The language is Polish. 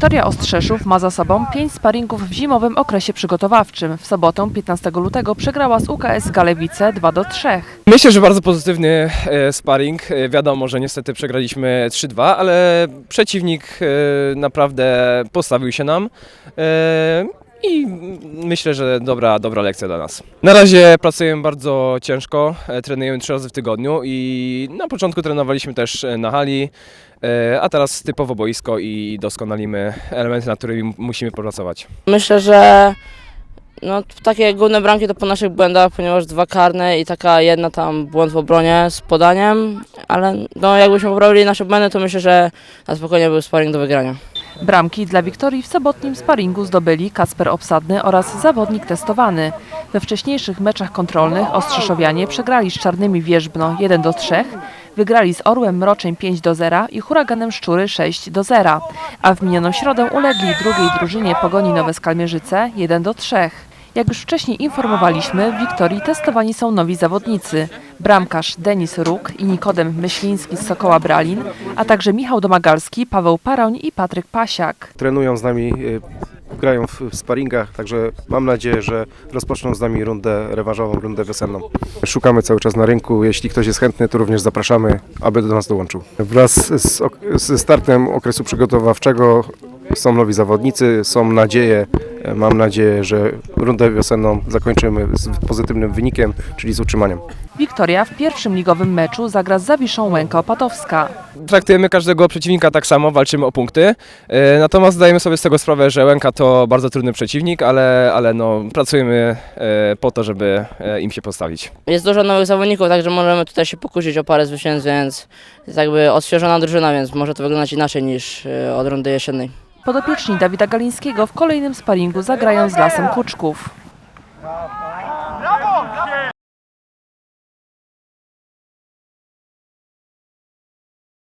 Wiktoria Ostrzeszów ma za sobą pięć sparingów w zimowym okresie przygotowawczym. W sobotę 15 lutego przegrała z UKS Galewice 2 do 3. Myślę, że bardzo pozytywny e, sparring. E, Wiadomo, że niestety przegraliśmy 3-2, ale przeciwnik e, naprawdę postawił się nam. I myślę, że dobra, dobra lekcja dla nas. Na razie pracujemy bardzo ciężko, e, trenujemy trzy razy w tygodniu i na początku trenowaliśmy też e, na hali, e, a teraz typowo boisko i doskonalimy elementy, nad którymi musimy popracować. Myślę, że no, takie główne bramki to po naszych błędach, ponieważ dwa karne i taka jedna tam błąd w obronie z podaniem, ale no, jakbyśmy poprawili nasze błędy, to myślę, że na spokojnie był sparring do wygrania. Bramki dla Wiktorii w sobotnim sparingu zdobyli Kacper Obsadny oraz zawodnik testowany. We wcześniejszych meczach kontrolnych Ostrzeszowianie przegrali z Czarnymi Wierzbno 1 do 3, wygrali z Orłem Mroczeń 5 do 0 i Huraganem Szczury 6 do 0, a w minioną środę ulegli drugiej drużynie Pogoni Nowe Skalmierzyce 1 do 3. Jak już wcześniej informowaliśmy, w Wiktorii testowani są nowi zawodnicy. Bramkarz Denis Róg i Nikodem Myśliński z Sokoła Bralin, a także Michał Domagalski, Paweł Paroń i Patryk Pasiak. trenują z nami, y, grają w, sparingach, także mam nadzieję, że rozpoczną z nami rundę rewanżową, rundę wiosenną. Szukamy cały czas na rynku, jeśli ktoś jest chętny, to również zapraszamy, aby do nas dołączył. Wraz z, ok- ze startem okresu przygotowawczego są nowi zawodnicy, są nadzieje, mam nadzieję, że rundę wiosenną zakończymy z pozytywnym wynikiem, czyli z utrzymaniem. Wiktoria w pierwszym ligowym meczu zagra z Zawiszą Łęka Opatowska. traktujemy każdego przeciwnika tak samo, walczymy o punkty. E, Natomiast zdajemy sobie z tego sprawę, że Łęka to bardzo trudny przeciwnik, ale, ale no, pracujemy e, po to, żeby e, im się postawić. Jest dużo nowych zawodników, także możemy tutaj się pokusić o parę zwycięstw, więc jest jakby odświeżona drużyna, więc może to wyglądać inaczej niż od rundy jesiennej. Podopieczni Dawida Galińskiego w kolejnym sparingu zagrają z Lasem Kuczków.